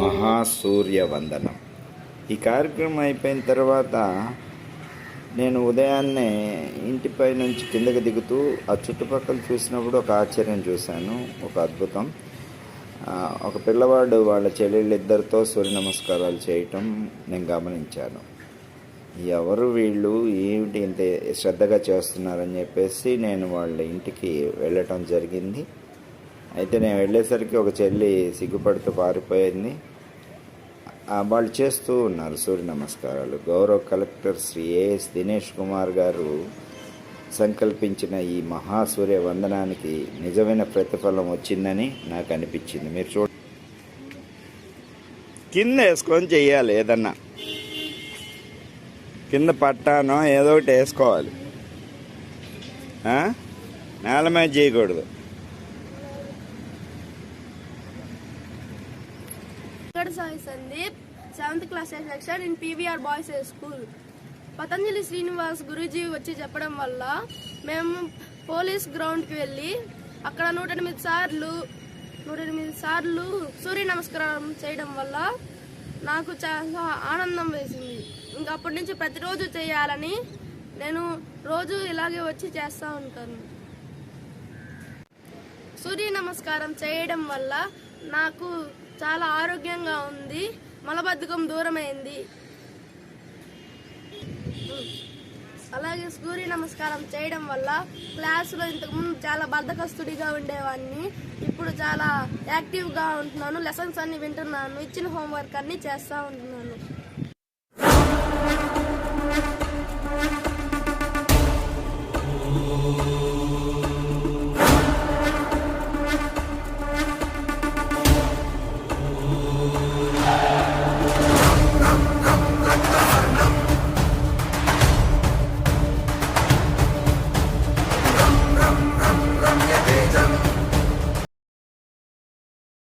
మహాసూర్య వందనం ఈ కార్యక్రమం అయిపోయిన తర్వాత నేను ఉదయాన్నే ఇంటిపై నుంచి కిందకి దిగుతూ ఆ చుట్టుపక్కల చూసినప్పుడు ఒక ఆశ్చర్యం చూశాను ఒక అద్భుతం. ఒక పిల్లవాడు వాళ్ళ చెల్లెళ్ళిద్దరితో సూర్య నమస్కారాలు చేయటం నేను గమనించాను. ఎవరు వీళ్ళు ఏమిటి ఇంత శ్రద్ధగా చేస్తున్నారని చెప్పేసి నేను వాళ్ళ ఇంటికి వెళ్ళటం జరిగింది. అయితే నేను వెళ్ళేసరికి ఒక చెల్లి సిగ్గుపడుతూ పారిపోయింది. వాళ్ళు చేస్తూ ఉన్నారు సూర్య నమస్కారాలు. గౌరవ కలెక్టర్ శ్రీ ఏఎస్ దినేష్ కుమార్ గారు సంకల్పించిన ఈ మహాసూర్య వందనానికి నిజమైన ప్రతిఫలం వచ్చిందని నాకు అనిపించింది. మీరు చూడ కింద వేసుకొని చెయ్యాలి ఏదన్నా. కింద పట్టానో ఏదో ఒకటి వేసుకోవాలి. నేల మీద చేయకూడదు. Venkata Sai Sandeep seventh class section in PVR boys high school Patanjali Srinivas Guruji వచ్చి చెప్పడం వల్ల మేము పోలీస్ గ్రౌండ్కి వెళ్ళి అక్కడ నూట ఎనిమిది సార్లు నూట ఎనిమిది సార్లు సూర్య నమస్కారం చేయడం వల్ల నాకు చాలా ఆనందం వేసింది. ఇంకా అప్పటి నుంచి ప్రతిరోజు చేయాలని నేను రోజు ఇలాగే వచ్చి చేస్తూ ఉంటాను. సూర్య నమస్కారం చేయడం వల్ల నాకు చాలా ఆరోగ్యంగా ఉంది. మలబద్ధకం దూరమైంది. అలాగే సూర్య నమస్కారం చేయడం వల్ల క్లాసులో ఇంతకుముందు చాలా బద్దకస్తుడిగా ఉండేవాడిని ఇప్పుడు చాలా యాక్టివ్గా ఉంటున్నాను. లెసన్స్ అన్ని వింటున్నాను. ఇచ్చిన హోంవర్క్ అన్ని చేస్తూ ఉంటున్నాను.